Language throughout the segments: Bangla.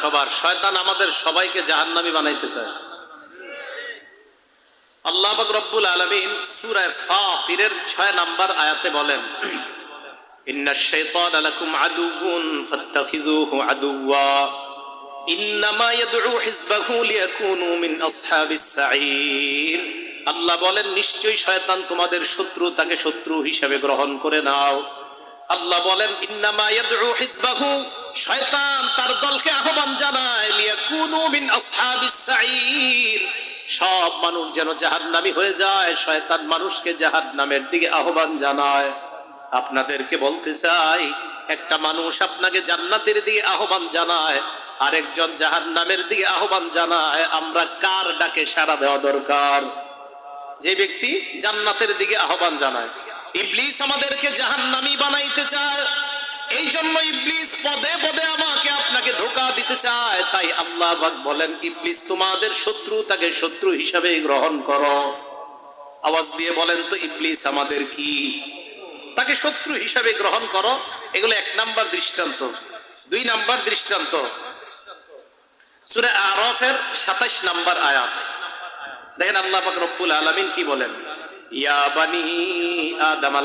সবার। শয়তান আমাদের সবাইকে জাহান্নামী বানাইতে চায়। আল্লাহ রব্বুল আলামিন সূরা ফাতিরের 6 নাম্বার আয়াতে বলেন, ইন্না শাইতানা লাকুম আদুউন ফাত্তাখিযুহু আদুওয়া। ইন্নামা ইয়াদউ হিজবাহু লিয়াকুনু মিন আসহাবিস সাঈর আল্লাহ বলেন, নিশ্চয়ই শয়তান তোমাদের শত্রু, তাকে শত্রু হিসেবে গ্রহণ করে নাও। আল্লাহ বলেন, ইন্নামা ইয়াদউ হিজবাহু শয়তান তার দলকে আহ্বান জানায় মিন আসহাবিস সাঈর সব মানুষ যেন জাহান্নামী হয়ে যায়, শয়তান মানুষকে জাহান্নামের দিকে আহ্বান জানায়। আপনাদেরকে বলতে চাই, একটা মানুষ আপনাকে জান্নাতের দিকে আহ্বান জানায়, আরেকজন জাহান্নামের দিকে আহ্বান জানায়, আমরা কার ডাকে সাড়া দেওয়া দরকার? যে ব্যক্তি জান্নাতের দিকে আহ্বান জানায়। ইবলিস আমাদেরকে জাহান্নামী বানাইতে চায় এই জন্য ইবলিস পদে পদে আমাকে আপনাকে ধোকা দিতে চায়। তাই আল্লাহ বলেন, ইবলিস, তোমাদের শত্রু তাকে শত্রু হিসাবে গ্রহণ করো। আওয়াজ দিয়ে বলেন, তো ইবলিস, আমাদের কি তাকে শত্রু হিসাবে গ্রহণ করো? এগুলো এক নাম্বার দৃষ্টান্ত। দুই নাম্বার দৃষ্টান্ত। সুরে আরফের সাতাইশ নাম্বার আয়াত। দেখেন আল্লাহ রব্বুল আলামিন কি বলেন? ইয়া বানি আদম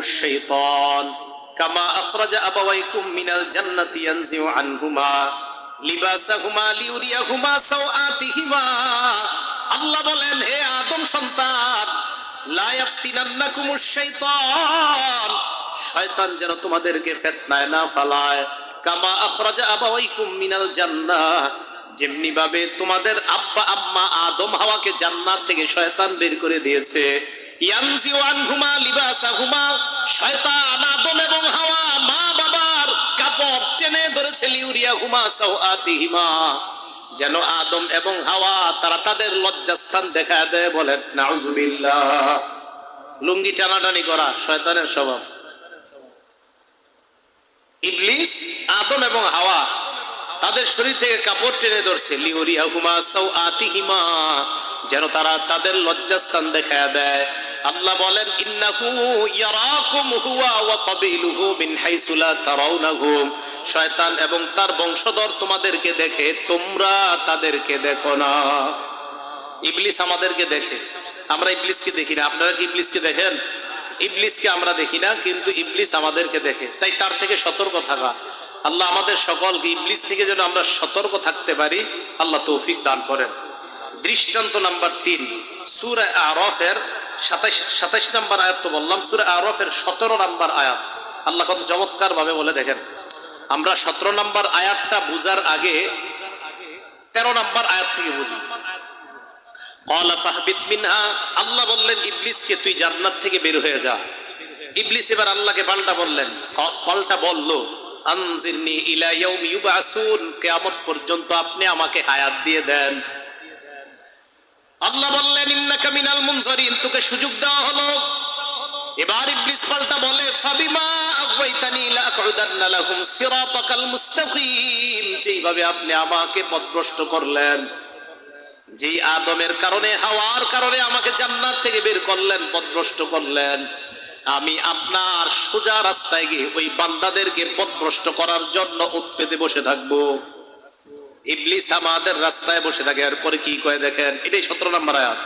শাইতান। কামা আখরাজা আবাওয়াইকুম মিনাল জান্নাতি ইয়ানজিউ আনহুমা, লিবাসাহুমা লিউরিয়াহুমা সাওআতিহিমা। আল্লাহ বলেন, হে আদম সন্তান, লা ইয়াফতিনান্নাকুমুশ শাইতান, শয়তান যেন তোমাদেরকে ফিতনায় না ফালায়। কামা আখরাজা আবাওয়াইকুম মিনাল জান্নাহ যেমনি ভাবে তোমাদের আব্বা আম্মা আদম হাওয়াকে জান্নাত থেকে শয়তান বের করে দিয়েছে। শয়তান আদম এবং হাওয়া মা বাবার কাপড় টেনে ধরেছে, লিউরিয়াহুমা সাওআতিহিমা। যেন আদম এবং হাওয়া তারা তাদের লজ্জাস্থান দেখা দেয়, বলেন, নাউজুবিল্লাহ। লুঙ্গি টানাটানি করা শয়তানের স্বভাব। ইবলিস, আদম এবং হাওয়া তাদের শরীর থেকে কাপড় টেনে ধরছে। লিওরিয়া হুমা সৌ আতিহিমা যেন তারা তাদের লজ্জাস্থান দেখা দেয়। আল্লাহ বলেন, ইন্নাহু ইয়ারাকুম হুয়া ওয়া মিন শয়তান এবং তার বংশধর তোমাদেরকে দেখে, তোমরা তাদেরকে দেখো না। ইবলিস আমাদেরকে দেখে। আমরা ইবলিসকে দেখি না। আপনারা কি ইবলিসকে দেখেন? ইবলিসকে আমরা দেখি না, কিন্তু ইবলিস আমাদেরকে দেখে। তাই তার থেকে সতর্ক থাকা। আল্লাহ আমাদের সকলকে ইবলিস থেকে যেন আমরা সতর্ক থাকতে পারি, আল্লাহ তৌফিক দান করেন। দৃষ্টান্ত নাম্বার তিন, সুরে আরফের সাতাইশ সাতাইশ নাম্বার আয়াত তো বললাম, সুরে আরফের সতেরো নাম্বার আয়াত। আল্লাহ কত চমৎকার ভাবে বলে দেখেন। আমরা সতেরো নাম্বার আয়াতটা বুঝার আগে তেরো নাম্বার আয়াত থেকে বুঝি। মিনহা, আল্লাহ বললেন, ইবলিসকে তুই জান্নাত থেকে বের হয়ে যা। ইবলিস এবার আল্লাহকে পাল্টা বললেন। পাল্টা বলল। আনজিরনি ইলা ইয়াউমি ইউবআসুন কিয়ামত পর্যন্ত আপনি আমাকে হায়াত দিয়ে দেন। আল্লাহ বললেন, ইন্নাকা মিনাল মুনজারিন তোকে সুযোগ দেওয়া হলো। এবার ইবলিস পাল্টা বলে, ফাবিমা আগাইতানি লাকুদান্না লাহুম সিরাতাকাল মুস্তাকিম যেইভাবে আপনি আমাকে পথভ্রষ্ট করলেন। যে আদমের কারণে, হাওয়ার কারণে আমাকে জান্নাত থেকে বের করলেন, পথভ্রষ্ট করলেন। আমি আপনার সোজা রাস্তায় গিয়ে ওই বান্দাদেরকে পথভ্রষ্ট করার জন্য উৎপেদে বসে থাকব। ইবলিস আমাদের রাস্তায় বসে থাকে আর পরে কি কয়ে দেখেন? এটাই সতেরো নম্বর আয়াত।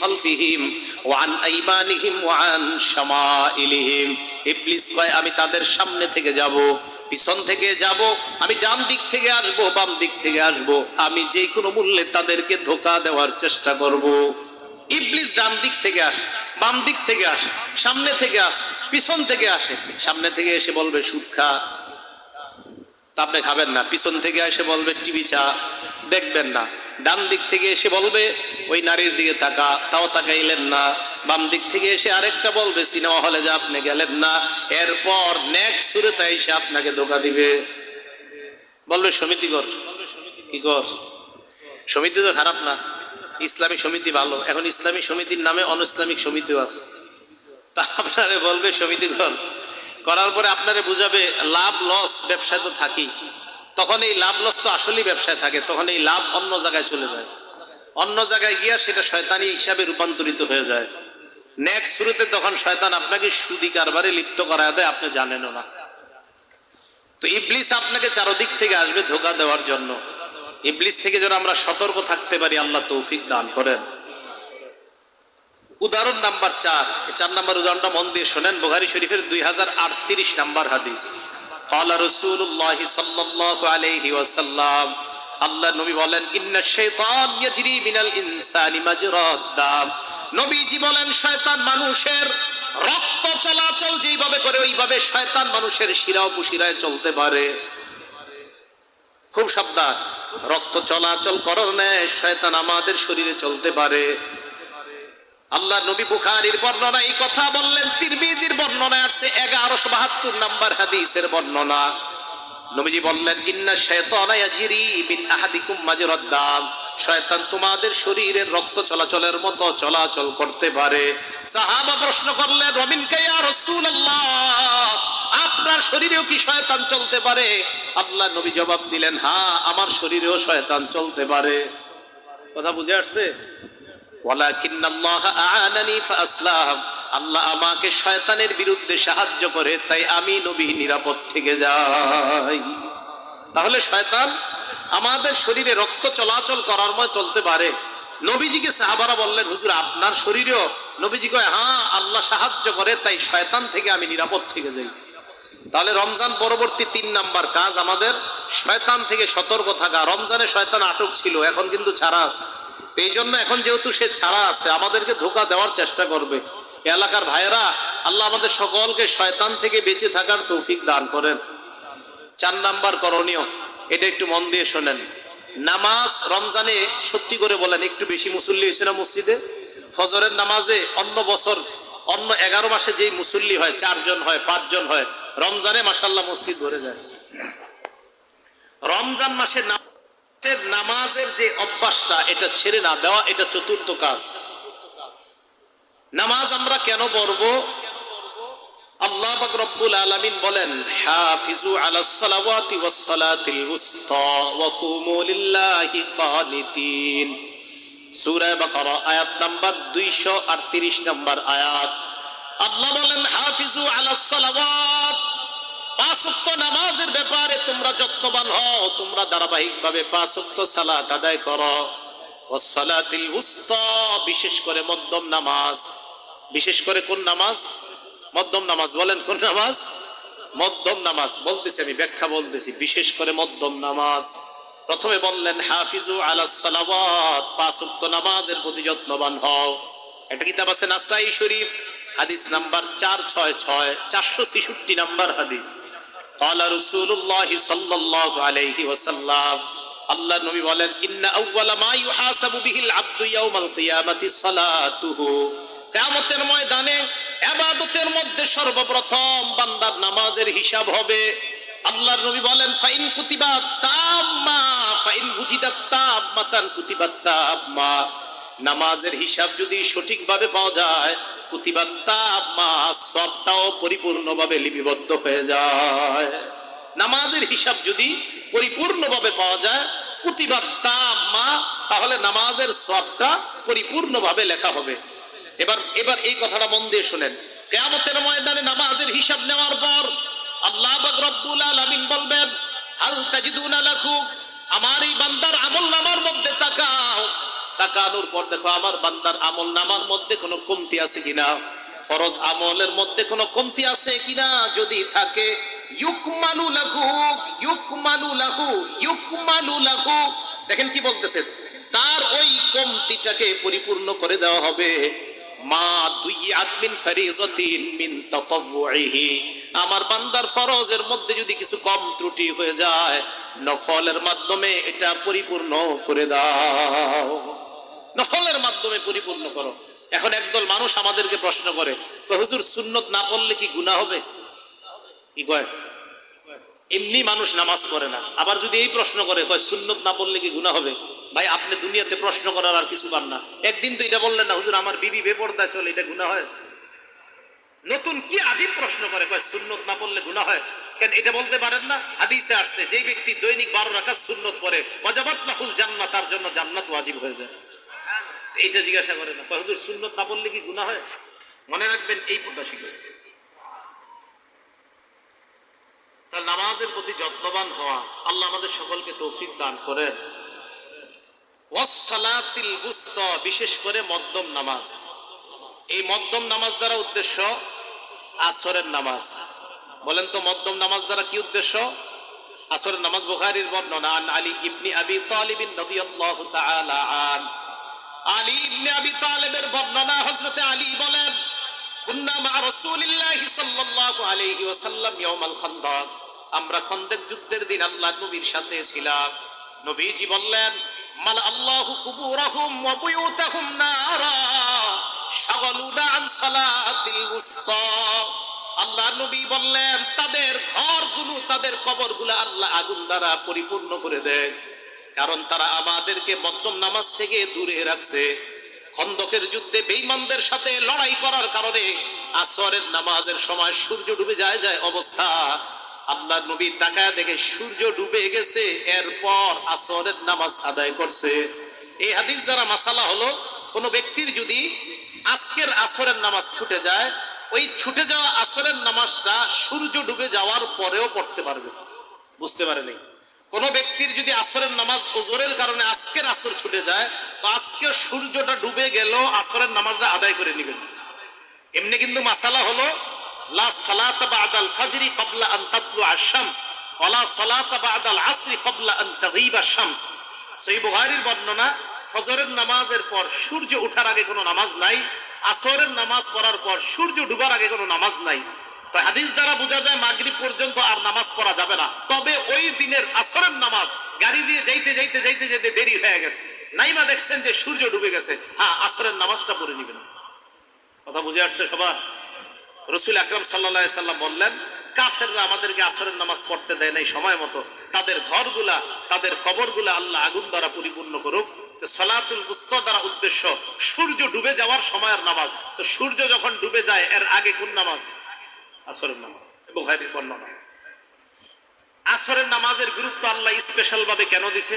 খালফিহিম কয়, আমি তাদের সামনে থেকে যাব, পিছন থেকে যাব, আমি ডান দিক থেকে আসব, বাম দিক থেকে আসব। আমি যে কোনো মূল্যে তাদেরকে ধোকা দেওয়ার চেষ্টা করব। ইবলিস ডান দিক থেকে আসে, বাম দিক থেকে আসে, সামনে থেকে আসে, পিছন থেকে আসে। সামনে থেকে এসে বলবে, সুদ খা। তা আপনি খাবেন না। পিছন থেকে এসে বলবে, টিভি চা। দেখবেন না। ডান দিক থেকে এসে বলবে, ওই নারীর দিকে তাকা, তাও তাকাইলেন না। বাম দিক থেকে এসে আরেকটা বলবে, সিনেমা হলে যা, আপনি গেলেন না। এরপর নেক্সট সুরেতে এসে আপনাকে ধোকা দিবে। বলবে, সমিতি কর। কি কর? সমিতি তো খারাপ না। ইসলামী সমিতি ভালো। এখন ইসলামী সমিতির নামে অন ইসলামিক সমিতিও আছে। তা আপনারে বলবে সমিতি কর করার পরে আপনারে বুঝাবে লাভ লস ব্যবসায় তো থাকি। তখন এই লাভ লস তো আসলেই ব্যবসায় থাকে, তখন এই লাভ অন্য জায়গায় চলে যায়। অন্য জায়গায় গিয়া সেটা শয়তানি হিসাবে রূপান্তরিত হয়ে যায়। নেক্সট শুরুতে তখন শয়তান আপনাকে সুদি কারবারে লিপ্ত করা দেয়, আপনি জানেনও না। তো ইবলিস আপনাকে চারদিক থেকে আসবে ধোকা দেওয়ার জন্য। ইবলিস থেকে যেন আমরা সতর্ক থাকতে পারি আল্লাহ তৌফিক দান করেন উদাহরণ নাম্বার চার এই চার নাম্বার উদাহরণটা মন দিয়ে শোনেন বুখারী শরীফের দুই হাজার আটত্রিশ নাম্বার হাদিস قال رسول الله صلى الله عليه وسلم আল্লাহ নবী বলেন ইন্না শাইতান ইয়াজরি মিনাল ইনসানি মাজরাদ দাম নবীজি বলেন শয়তান মানুষের রক্ত চলাচল যেইভাবে করে ওইভাবে শয়তান মানুষের শিরা উপশিরায় চলতে পারে খুব সাবধান রক্ত চলাচল ন্যায় শয়তান আমাদের শরীরে চলতে পারে। আল্লাহ নবী বুখারির বর্ণনা এই কথা বললেন, তিরমিজির বর্ণনা আসছে এগারোশো বাহাত্তর নাম্বার হাদিসের বর্ণনা। নবীজি বললেন, ইন্না শাইতানা জিরি মিন আহাদিকুম মাজরাদ দাম। শয়তান তোমাদের শরীরের রক্ত চলাচলের মতো চলাচল করতে পারে। সাহাবা প্রশ্ন করলেন রমিন ইয়া রাসূলুল্লাহ আপনার শরীরেও কি শয়তান চলতে পারে? আল্লাহ নবী জবাব দিলেন হ্যাঁ আমার শরীরেও শয়তান চলতে পারে। কথা বুঝে আসছে? ওয়ালাকিন আল্লাহ আ'ানানি ফাসলাম আল্লাহ আমাকে শয়তানের বিরুদ্ধে সাহায্য করে তাই আমি নবী নিরাপদ থেকে যাই। তাহলে শয়তান আমাদের শরীরে রক্ত চলাচল করার ময় চলতে পারে। নবীজিকে সাহাবারা বললেন, হুজুর, আপনার শরীরেও নবীজি কয় হ্যাঁ আল্লাহ সাহায্য করে, তাই শয়তান থেকে আমি নিরাপদ থেকে যাই। তাহলে রমজান পরবর্তী তিন নাম্বার কাজ আমাদের, শয়তান থেকে সতর্ক থাকা। রমজানে শয়তান আটক ছিল, এখন কিন্তু ছাড়া আছে। এই জন্য এখন যেহেতু সে ছাড়া আছে, আমাদেরকে ধোকা দেওয়ার চেষ্টা করবে। এলাকার ভাইয়েরা, আল্লাহ আমাদের সকলকে শয়তান থেকে বেঁচে থাকার তৌফিক দান করেন। চার নাম্বার করণীয় এটা একটু মন দিয়ে শোনেন। নামাজ রমজানে সত্যি করে বলেন, একটু বেশি মুসল্লি হয়েছে না মসজিদে? ফজরের নামাজে অন্য বছর, অন্য এগারো মাসে যেই মুসল্লি হয়, চারজন হয়, পাঁচজন হয়, রমজানে মাসাল্লাহ মসজিদ ভরে যায়। রমজান মাসে নামাজের নামাজের যে অভ্যাসটা, এটা ছেড়ে না দেওয়া, এটা চতুর্থ কাজ। নামাজ আমরা কেন পড়ব? আল্লাহ পাক রব্বুল আলামিন বলেন, হাফিজু আলাস সালাওয়াতি ওয়াস সালাতিল উসতা ওয়া কুমু লিল্লাহি কানিতিন সূরা বাকারা, আয়াত নাম্বার 238 নাম্বার আয়াত। আল্লাহ বলেন, হাফিজু আলাস সালাওয়াত। পাঁচ ওয়াক্ত নামাজের ব্যাপারে তোমরা যত্নবান হও, তোমরা ধারাবাহিকভাবে পাঁচ ওয়াক্ত সালাত আদায় করো। ওয়াস সালাতিল উসতা, বিশেষ করে মধ্যম নামাজ। বিশেষ করে কোন নামাজ? মধ্যম নামাজ বলেন কোন নামাজ মধ্যম নামাজ বলতেছি আমি ব্যাখ্যা বলতেছি বিশেষ করে মধ্যম নামাজ প্রথমে বললেন হাফিজু আলা সালাওয়াত পাঁচ ওয়াক্ত নামাজের প্রতি যত্নবান হও একটা কিতাব আছে নাসাই শরীফ হাদিস নাম্বার চার ছয় ছয় চারশো ছেষট্টি নাম্বার হাদিস قال رسول الله صلى الله عليه وسلم আল্লাহ নবী বলেন ইন্না আউওয়ালা মা ইউহাসাবু বিহিল আবদু ইয়াউমাল কিয়ামাতি সালাতুহু কিয়ামতের ময়দানে ইবাদতের মধ্যে সর্বপ্রথম বান্দার নামাজের হিসাব হবে। আল্লাহর নবী বলেন, ফাইন কুতিবা তাম্মা, ফাইন বুজিদাত তাম্মাতান কুতিবা তাম্মা। নামাজের হিসাব যদি সঠিকভাবে পাওয়া যায় কুতিবা তাম্মা সবটাও পরিপূর্ণভাবে লিপিবদ্ধ হয়ে যায়। নামাজের হিসাব যদি পরিপূর্ণভাবে পাওয়া যায় কুতিবা তাম্মা, তাহলে নামাজের সবটা পরিপূর্ণভাবে লেখা হবে। এবার এবার এই কথাটা মন দিয়ে শুনেন। কেয়ামতের ময়দানে নামাজের হিসাব নেওয়ার পর আল্লাহ রব্বুল আলামিন বলবেন, হাল তাজিদুনা আমার এই বান্দার আমল নামার মধ্যে তাকাও। তাকানোর পর দেখো, আমার বান্দার আমল নামার মধ্যে কোনো কমতি আছে কিনা? ফরজ আমলের মধ্যে কোনো কমতি আছে কিনা? যদি থাকে, ইউকমালু লাহু ইউকমালু লাহু ইউকমালু লাহু দেখেন কি বলতেছেন তার ওই কমতিটাকে পরিপূর্ণ করে দেওয়া হবে। মা দুই আদমিন ফরিজতিন মিন তাতাওয়ুহি আমার বান্দার ফরজের মধ্যে যদি কিছু কম ত্রুটি হয়ে যায়, নফলের মাধ্যমে এটা পরিপূর্ণ করে দাও। নফলের মাধ্যমে পরিপূর্ণ করো। এখন একদল মানুষ আমাদেরকে প্রশ্ন করে হুজুর, সুন্নত না পড়লে কি গুনাহ হবে? কি কয়? এমনি মানুষ নামাজ পড়ে না। আবার যদি এই প্রশ্ন করে কয় সুন্নত না পড়লে কি গুনাহ হবে? ভাই, আপনি দুনিয়াতে প্রশ্ন করার আর কিছু পান না। একদিন তো এটা বললেন না, হুজুর, আমার বিবি বেপর্দায় চলে, এটা গুনাহ হয়। নতুন কি আজীব প্রশ্ন করে, কয়, সুন্নত না পড়লে গুনাহ হয়? কেন, এটা বলতে পারেন না? হাদিসে আসছে যে ব্যক্তি দৈনিক বারো রাখা সুন্নত পরে ওয়াজাবাত নাহুল জান্নাত, তার জন্য জান্নাত ওয়াজিব হয়ে যায়। এইটা জিজ্ঞাসা করে না। হুজুর, সুন্নত না পড়লে কি গুনাহ হয়? মনে রাখবেন, এই শিখে। তার নামাজের প্রতি যত্নবান হওয়া, আল্লাহ আমাদের সকলকে তৌফিক দান করেন। ওয়াসসালাতিল বুস্তা বিশেষ করে মদ্যম নামাজ। এই মদ্যম নামাজ দ্বারা উদ্দেশ্য আসরের নামাজ। বলেন তো মদ্যম নামাজ দ্বারা কি উদ্দেশ্য? আসরের নামাজ বুখারীর বর্ণনা আলী ইবনি আবি তালিব রাদিয়াল্লাহু তাআলা আন। আলী ইবনে আবি তালেবের বর্ণনা হযরতে আলী বলেন, কুন্না মা রাসূলিল্লাহি সাল্লাল্লাহু আলাইহি ওয়াসাল্লাম ইয়াউমাল খান্দাক। আমরা খন্দক যুদ্ধের দিন আল্লাহর নবীর সাথে ছিলাম। নবীজি বললেন মাল আল্লাহু কুবুরাহুম ওয়া বুয়ুতাহুম নারা। শাগালুনা আল্লাহ নবী বললেন, তাদের ঘরগুলো, তাদের কবরগুলো আল্লাহ আগুন দ্বারা পরিপূর্ণ করে দেয় কারণ তারা আমাদেরকে মদ্যম নামাজ থেকে দূরে রাখছে। খন্দকের যুদ্ধে বেঈমানদের সাথে লড়াই করার কারণে আসরের নামাজের সময় সূর্য ডুবে যায় যায় অবস্থা। আল্লাহ নবী তাকায় দেখে সূর্য ডুবে গেছে, এরপর আসরের নামাজ আদায় করছে। এই হাদিস দ্বারা মাসালা হলো, কোন ব্যক্তির যদি আজকের আসরের নামাজ ছুটে যায়, ওই ছুটে যাওয়া আসরের নামাজটা সূর্য ডুবে যাওয়ার পরেও পড়তে পারবে। বুঝতে পারেনি? কোন ব্যক্তির যদি আসরের নামাজ ওজোরের কারণে আজকের আসর ছুটে যায়, তো আজকে সূর্যটা ডুবে গেল আসরের নামাজটা আদায় করে নেবেন। এমনি কিন্তু মাসালা হলো হাদিস দ্বারা যায় মাগরিব পর্যন্ত আর নামাজ পড়া যাবে না। তবে ওই দিনের আসরের নামাজ গাড়ি দিয়ে যাইতে যাইতে যাইতে যাইতে দেরি হয়ে গেছে। নাইমা দেখছেন যে সূর্য ডুবে গেছে। হ্যাঁ আসরের নামাজটা পড়ে নিবেন। কথা বুঝে আসছে সবার? রসুল আকরাম সাল্লা সাল্লাম বললেন, কাফেররা আমাদেরকে আসরের নামাজ পড়তে দেয় নাই সময় মতো। তাদের ঘরগুলা, তাদের কবরগুলা আল্লাহ আগুন দ্বারা পরিপূর্ণ করুক। তো সলাতুল বুস্ত দ্বারা উদ্দেশ্য, সূর্য ডুবে যাওয়ার সময়ের নামাজ। তো সূর্য যখন ডুবে যায়, এর আগে কোন নামাজ? আসরের নামাজ। বুখারীর বর্ণনা। আসরের নামাজের গুরুত্ব আল্লাহ স্পেশাল ভাবে কেন দিছে?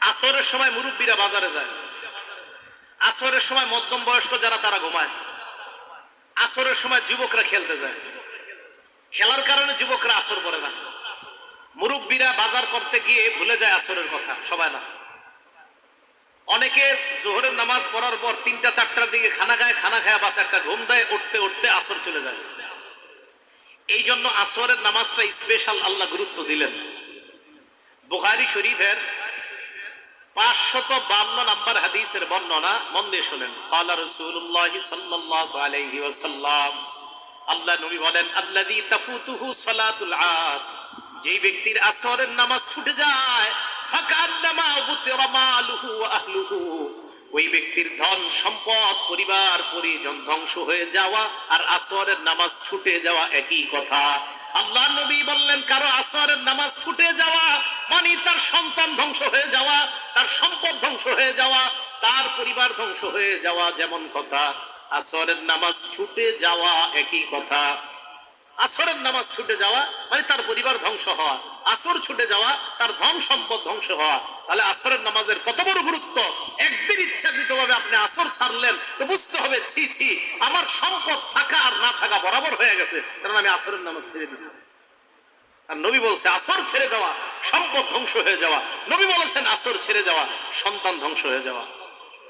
আসরের সময় মুরব্বীরা বাজারে যায়। আসরের সময় মধ্যম বয়স্ক যারা, তারা ঘুমায়। আসরের সময় যুবকরা খেলতে যায়। খেলার কারণে যুবকরা আসর করে না। মুরব্বীরা বাজার করতে গিয়ে ভুলে যায় আসরের কথা, সবাই না। অনেকে জোহরের নামাজ পড়ার পর তিনটা, চারটার দিকে খানা খায় খানা খায়, বাস একটা ঘুম দেয়, উঠতে উঠতে আসর চলে যায়। এই জন্য আসরের নামাজটা স্পেশাল আল্লাহ গুরুত্ব দিলেন। বুখারি শরীফের পাঁচশত বান্ন নাম্বার হাদিসের বর্ণনা, মন দিয়ে শোনেন। কালা রসুল্লাহ সাল্লাল্লাহু আল্লাহ নবী বলেন, আল্লাযী তাফুতুহু সালাতুল আস। যেই ব্যক্তির আসরের নামাজ ছুটে যায় ফাকান্নামা বুতিরা মালুহু ওয়া আহলুহু। ওই ব্যক্তির ধন, সম্পদ, পরিবার, পরিজন ধ্বংস হয়ে যাওয়া আর আসরের নামাজ ছুটে যাওয়া একই কথা। আল্লাহ নবী বললেন, কারও আসরের নামাজ ছুটে যাওয়া মানে তার সন্তান ধ্বংস হয়ে যাওয়া, তার সম্পদ ধ্বংস হয়ে যাওয়া, তার পরিবার ধ্বংস হয়ে যাওয়া যেমন কথা। আসরের নামাজ ছুটে যাওয়া একই কথা। আসরের নামাজ ছুটে যাওয়া মানে তার পরিবার ধ্বংস হওয়া। আসর ছুটে যাওয়া, তার ধন সম্পদ ধ্বংস হওয়া। তাহলে আসরের নামাজের কত বড় গুরুত্ব? একদিন ইচ্ছাকৃত ভাবে আপনি আসর ছাড়লেন তো বুঝতে হবে, ছি ছি, আমার সম্পদ থাকা আর না থাকা বরাবর হয়ে গেছে। কারণ আমি আসরের নামাজ ছেড়ে দিচ্ছি আর নবী বলছে, আসর ছেড়ে দেওয়া, সম্পদ ধ্বংস হয়ে যাওয়া। নবী বলেছেন, আসর ছেড়ে যাওয়া সন্তান ধ্বংস হয়ে যাওয়া।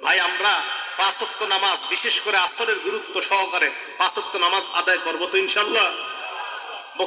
ভাই, আমরা পাঁচক্ত নামাজ বিশেষ করে আসরের গুরুত্ব সহকারে পাঁচক্ত নামাজ আদায় করব তো ইনশাল্লাহ।